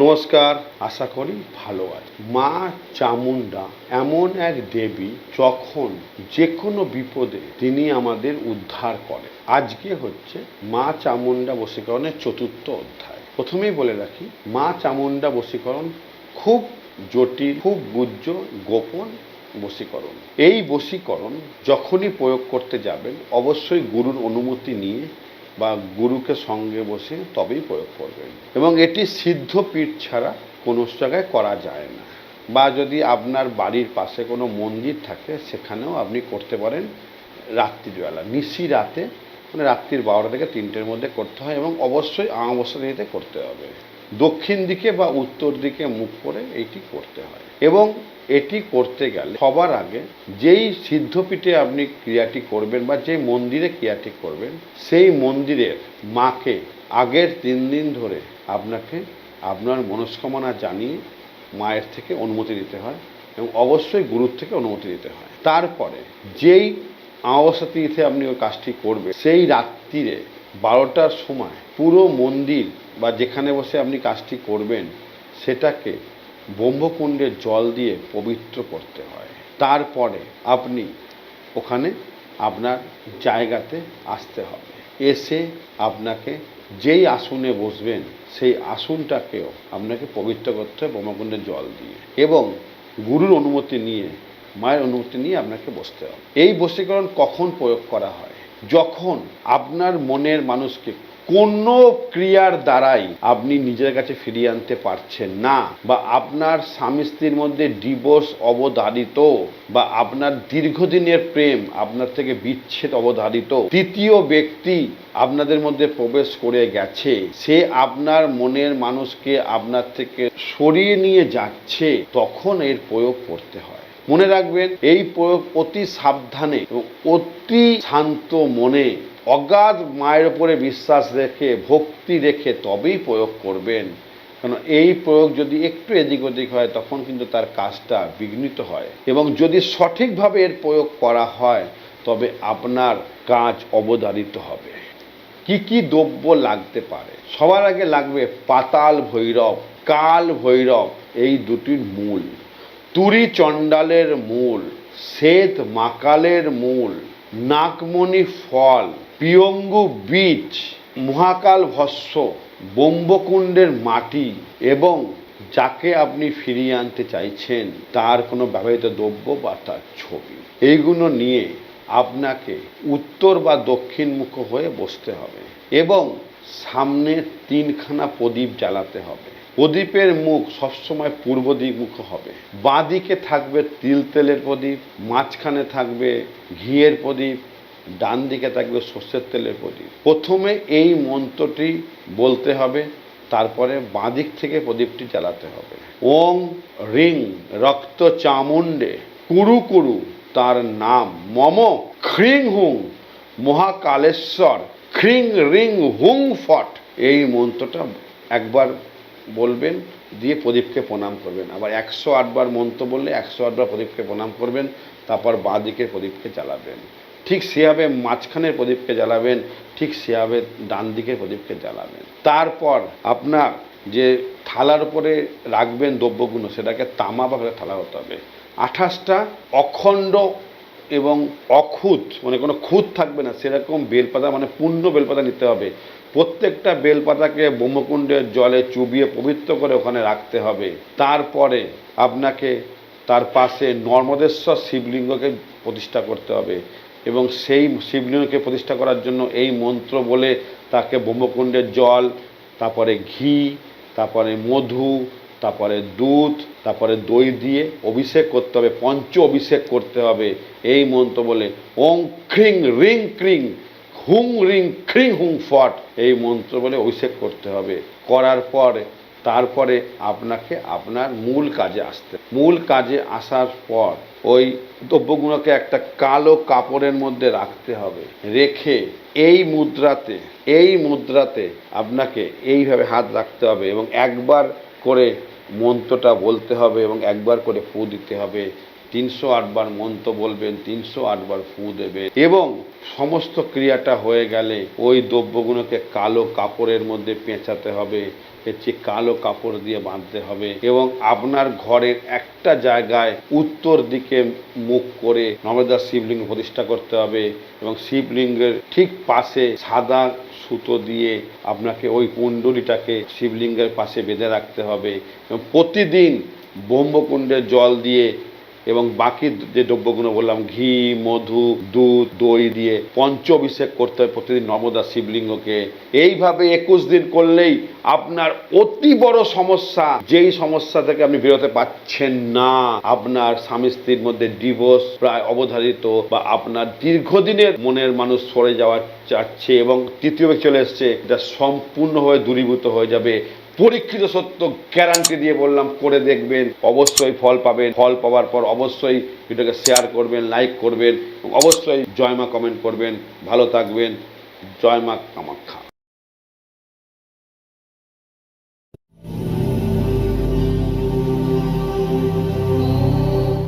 নমস্কার, আশা করি ভালো আছে। মা চামুন্ডা এমন এক দেবী যখন যে কোনো বিপদে তিনি আমাদের উদ্ধার করেন। আজকে হচ্ছে মা চামুন্ডা বশীকরণের চতুর্থ অধ্যায়। প্রথমেই বলে রাখি, মা চামুন্ডা বশীকরণ খুব জটিল, খুব গুজ্জ, গোপন বশীকরণ। এই বশীকরণ যখনই প্রয়োগ করতে যাবেন, অবশ্যই গুরুর অনুমতি নিয়ে বা গুরুকে সঙ্গে বসে তবেই প্রয়োগ করবেন। এবং এটি সিদ্ধ পীঠ ছাড়া কোনো জায়গায় করা যায় না। বা যদি আপনার বাড়ির পাশে কোনো মন্দির থাকে, সেখানেও আপনি করতে পারেন রাত্রিবেলা। নিশি রাতে মানে রাত্রির বারোটা থেকে তিনটের মধ্যে করতে হয় এবং অবশ্যই অমাবস্যা দিতে করতে হবে। দক্ষিণ দিকে বা উত্তর দিকে মুখ করে এইটি করতে হয়। এবং এটি করতে গেলে সবার আগে যেই সিদ্ধপীঠে আপনি ক্রিয়াটি করবেন বা যেই মন্দিরে ক্রিয়াটি করবেন, সেই মন্দিরের মাকে আগের তিন দিন ধরে আপনাকে আপনার মনস্কামনা জানিয়ে মায়ের থেকে অনুমতি দিতে হয় এবং অবশ্যই গুরুর থেকে অনুমতি দিতে হয়। তারপরে যেই অমাবস্যা তিথিতে আপনি ওই কাজটি করবেন, সেই রাত্রিরে বারোটার সময় পুরো মন্দির বা যেখানে বসে আপনি কাজটি করবেন, সেটাকে ব্রহ্মকুণ্ডের জল দিয়ে পবিত্র করতে হয়। তারপরে আপনি ওখানে আপনার জায়গাতে আসতে হবে। এসে আপনাকে যেই আসনে বসবেন, সেই আসনটাকেও আপনাকে পবিত্র করতে হয় ব্রহ্মকুণ্ডের জল দিয়ে। এবং গুরুর অনুমতি নিয়ে, মায়ের অনুমতি নিয়ে আপনাকে বসতে হবে। এই বশীকরণ কখন প্রয়োগ করা হয়? যখন আপনার মনের মানুষকে কোনো ক্রিয়ার দ্বারাই আপনি নিজের কাছে ফিরিয়ে আনতে পারছেন না, বা আপনার স্বামী স্ত্রীর মধ্যে ডিভোর্স অবধারিত, বা আপনার দীর্ঘদিনের প্রেম আপনার থেকে বিচ্ছেদ অবধারিত, তৃতীয় ব্যক্তি আপনাদের মধ্যে প্রবেশ করে গেছে, সে আপনার মনের মানুষকে আপনার থেকে সরিয়ে নিয়ে যাচ্ছে, তখন এর প্রয়োগ করতে হয়। মনে রাখবেন, এই প্রয়োগ অতি সাবধানে অতি শান্ত মনে অগাধ মায়ের উপরে বিশ্বাস রেখে, ভক্তি রেখে তবেই প্রয়োগ করবেন। কারণ এই প্রয়োগ যদি একটু এদিক ওদিক হয়, তখন কিন্তু তার কাজটা বিঘ্নিত হয়। এবং যদি সঠিকভাবে এর প্রয়োগ করা হয়, তবে আপনার কাজ অবধারিত হবে। কি কি দ্রব্য লাগতে পারে? সবার আগে লাগবে পাতাল ভৈরব, কাল ভৈরব, এই দুটির মূল। তুরি চণ্ডালের মূল, শ্বেত মাকালের মূল নাকমণি ফল, পিয়ঙ্গু বীজ, মহাকাল ভস্য, ব্রহ্মকুণ্ডের মাটি এবং যাকে আপনি ফিরিয়ে আনতে চাইছেন, তার কোনো ব্যবহৃত দ্রব্য বা তার ছবি। এইগুলো নিয়ে আপনাকে উত্তর বা দক্ষিণ মুখ হয়ে বসতে হবে এবং সামনে তিনখানা প্রদীপ জ্বালাতে হবে। প্রদীপের মুখ সবসময় পূর্ব দিকমুখ হবে। বাঁ দিকে থাকবে তিল তেলের প্রদীপ, মাঝখানে থাকবে ঘিয়ের প্রদীপ ডান দিকে থাকবে সর্ষের তেলের প্রদীপ। প্রথমে এই মন্ত্রটি বলতে হবে, তারপরে বাঁ দিক থেকে প্রদীপটি জ্বালাতে হবে। ওং রিং, রক্ত চামুণ্ডে, কুরু কুরু, তার নাম মম খ্রিং হুং, মহাকালেশ্বর খ্রিং রিং হুং ফট। এই মন্ত্রটা একবার বলবেন, দিয়ে প্রদীপকে প্রণাম করবেন। আবার একশো আটবার মন্ত্র বললে একশো আটবার প্রদীপকে প্রণাম করবেন, তারপর বাঁ দিকের প্রদীপকে জ্বালাবেন। ঠিক সেভাবে মাঝখানের প্রদীপকে জ্বালাবেন, ঠিক সেভাবে ডান দিকের প্রদীপকে জ্বালাবেন। তারপর আপনার যে থালার উপরে রাখবেন দ্রব্যগুলো, সেটাকে তামা বা থালা হতে হবে। আঠাশটা অখণ্ড এবং অখুত মানে কোনো খুঁত থাকবে না, সেরকম বেলপাতা মানে পূর্ণ বেলপাতা নিতে হবে। প্রত্যেকটা বেলপাতাকে ব্রহ্মকুণ্ডের জলে চুবিয়ে পবিত্র করে ওখানে রাখতে হবে। তারপরে আপনাকে তার পাশে নর্মদেশ্বর শিবলিঙ্গকে প্রতিষ্ঠা করতে হবে এবং সেই শিবলিঙ্গকে প্রতিষ্ঠা করার জন্য এই মন্ত্র বলে তাকে ব্রহ্মকুণ্ডের জল, তারপরে ঘি, তারপরে মধু, তারপরে দুধ, তারপরে দই দিয়ে অভিষেক করতে হবে, পঞ্চ অভিষেক করতে হবে। এই মন্ত্র বলে ওং খ্রিং রিং ক্রিং হুং রিং খ্রিং হুং ফট এই মন্ত্র বলে অভিষেক করতে হবে। করার পর, তারপরে আপনাকে আপনার মূল কাজে আসতে মূল কাজে আসার পর ওই দ্রব্যগুলোকে একটা কালো কাপড়ের মধ্যে রাখতে হবে। রেখে এই মুদ্রাতে এই মুদ্রাতে আপনাকে এইভাবে হাত রাখতে হবে এবং একবার করে মন্ত্রটা বলতে হবে এবং একবার করে ফু দিতে হবে। তিনশো আটবার মন্ত্র বলবেন, তিনশো আটবার ফু দেবেন এবং সমস্ত ক্রিয়াটা হয়ে গেলে ওই দ্রব্যগুলোকে কালো কাপড়ের মধ্যে পেঁচাতে হবে হচ্ছে কালো কাপড় দিয়ে বাঁধতে হবে এবং আপনার ঘরের একটা জায়গায় উত্তর দিকে মুখ করে নর্মদা শিবলিঙ্গ প্রতিষ্ঠা করতে হবে এবং শিবলিঙ্গের ঠিক পাশে সাদা সুতো দিয়ে আপনাকে ওই কুণ্ডলিটাকে শিবলিঙ্গের পাশে বেঁধে রাখতে হবে এবং প্রতিদিন ব্রহ্মকুণ্ডে জল দিয়ে এবং বাকি যে দ্রব্যগুলো বললাম, ঘি, মধু, দুধ, দই দিয়ে পঞ্চ অভিষেক করতে হয় প্রতিদিন নর্মদা শিবলিঙ্গকে। এইভাবে একুশ দিন করলেই আপনার অতি বড় সমস্যা, যেই সমস্যা থেকে আপনি বেরোতে পাচ্ছেন না। আপনার স্বামী স্ত্রীর মধ্যে ডিভোর্স প্রায় অবধারিত বা আপনার দীর্ঘদিনের মনের মানুষ সরে যাওয়া চাচ্ছে এবং তৃতীয় চলে এসছে, এটা সম্পূর্ণভাবে দূরীভূত হয়ে যাবে। পরীক্ষিত সত্য গ্যারান্টি দিয়ে বললাম, করে দেখবেন, অবশ্যই ফল পাবেন। ফল পাওয়ার পর অবশ্যই ভিডিওকে শেয়ার করবেন লাইক করবেন অবশ্যই জয়মা কমেন্ট করবেন। ভালো থাকবেন। জয়মা কামাখ্যা।